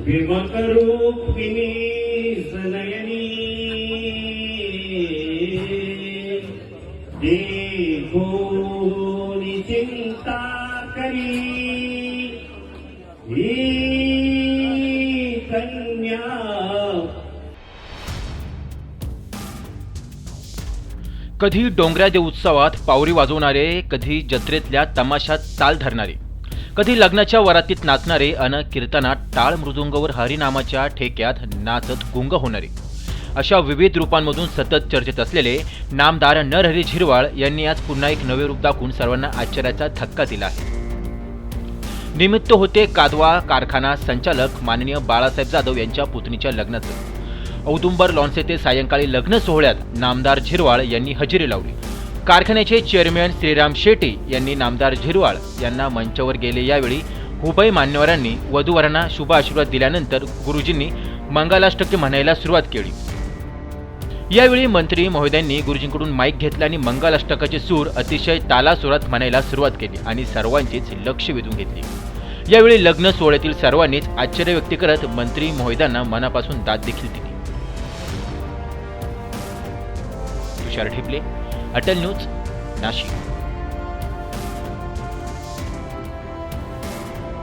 विमकरूपिणी सनयनी। चिंता करी। ही कन्या। कधी डोंगराच्या उत्सवात पावरी वाजवणारे कधी जत्रेतल्या तमाशात ताल धरणारे. कधी लग्नाच्या वरातीत नाचणारे अन कीर्तनात टाळ मृदुंगवर हरिनामाच्या ठेक्यात नाचत गुंग होणारे. अशा विविध रूपांमधून सतत चर्चेत असलेले नामदार नरहरी झिरवाळ यांनी आज पुन्हा एक नवे रूप दाखवून सर्वांना आश्चर्याचा धक्का दिला आहे. निमित्त होते कादवा कारखाना संचालक माननीय बाळासाहेब जाधव यांच्या पुतणीच्या लग्नाचं. औदुंबर लॉन्स येथे सायंकाळी लग्न सोहळ्यात नामदार झिरवाळ यांनी हजेरी लावली. कारखान्याचे चेअरमॅन श्रीराम शेट्टी यांनी नामदार झिरवाळ यांना मंचावर गेले यावेळी हुबई मान्यवरांनी वधूवरांना शुभ आशीर्वाद दिल्यानंतर गुरुजींनी मंगलाष्टके म्हणायला सुरुवात केली. यावेळी मंत्री महोदयांनी गुरुजींकडून माईक घेतला आणि मंगलाष्टकाचे सूर अतिशय तालासुरात म्हणायला सुरुवात केली आणि सर्वांचेच लक्ष वेधून घेतले. यावेळी लग्न सोहळ्यातील सर्वांनीच आश्चर्य व्यक्त करत मंत्री मोहिदांना मनापासून दाद देखील दिली. तुषार ठिपले Atal News, Nashik.